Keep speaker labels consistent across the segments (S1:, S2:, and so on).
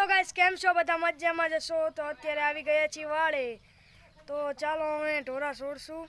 S1: તો ગાઈસ કેમ છો? બધા મજામાં જશો તો અત્યારે આવી ગયા છીએ વાડે. તો ચાલો અમે ઢોરા છોડશું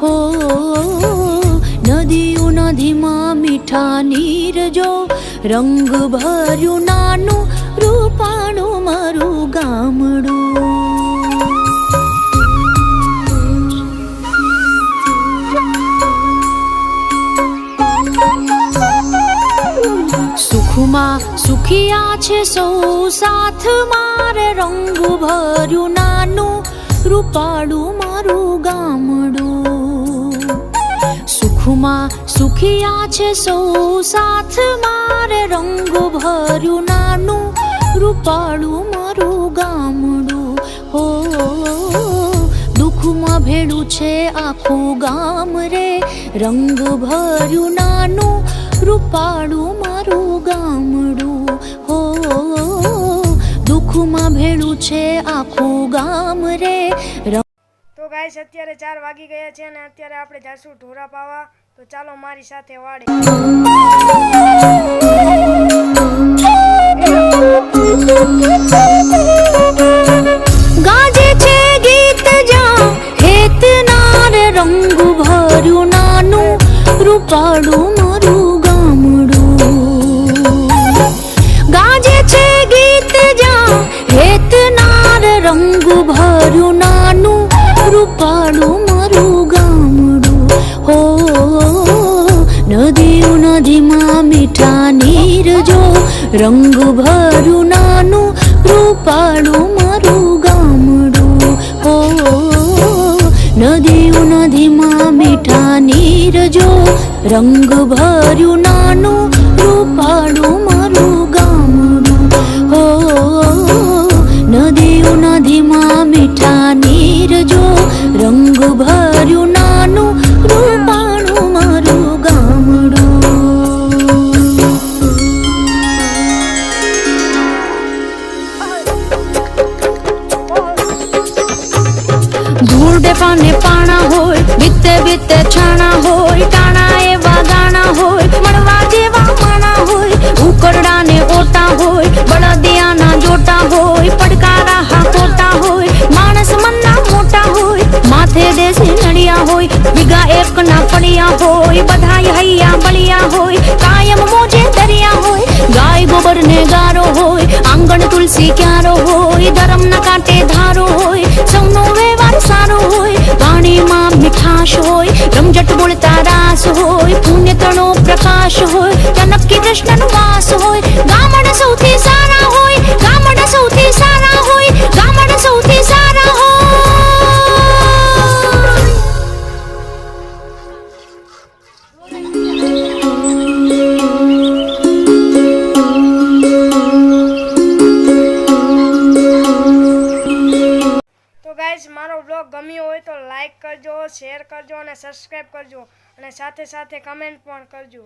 S2: હો, નદીઓ નદીમાં મીઠા નીર જો રંગ ભર્યું નાનું રૂપાણું મારું ગામડું. સુખમાં સુખિયા છે સૌ સાથ, મારે રંગ ભર્યું નાનું રૂપાળું મારું ગામડું. સુખમાં સુખિયા છે સૌ સાથ મારે રંગ ભર્યું નાનું રૂપાળું મારું ગામડું. હો, દુઃખમાં ભેળું છે આખું ગામ રે. રંગ ભર્યું નાનું રૂપાળું મારું ગામડું. હો, દુઃખમાં ભેળું છે આખું ગામ રે.
S1: તો ગાઈસ, અત્યારે ચાર વાગી ગયા છે અને અત્યારે આપણે જાશું ઢોરા પાવા. તો ચાલો મારી સાથે વાડે.
S2: છે ગીત જા હેત નાર રંગ ભર્યું નાનું, રૂપાળું મારું. રંગ ભર્યું નાનું રૂપાડું મારું ગામડું. હો, નદીઓ નદીમાં મીઠા નીર જો રંગ ભર્યું નાનું રૂપાડું મારું ગામડું. હો, નદીઓ નદીમાં મીઠા નીર જો રંગ ભર્યું ક્યારો હોય ધરમ ના કાંટે ધારો હોય, સૌનો વ્યવહાર સારો હોય, વાણીમાં મીઠાશ હોય, રમઝટ બોલતા રાસ હોય પુણ્ય તણો પ્રકાશ હોય, ત્યાં કૃષ્ણનો
S1: બ્લોગ ગમ્યો હોય તો લાઇક કરજો શેર કરજો અને સબસ્ક્રાઈબ કરજો. અને સાથે સાથે કમેન્ટ પણ કરજો.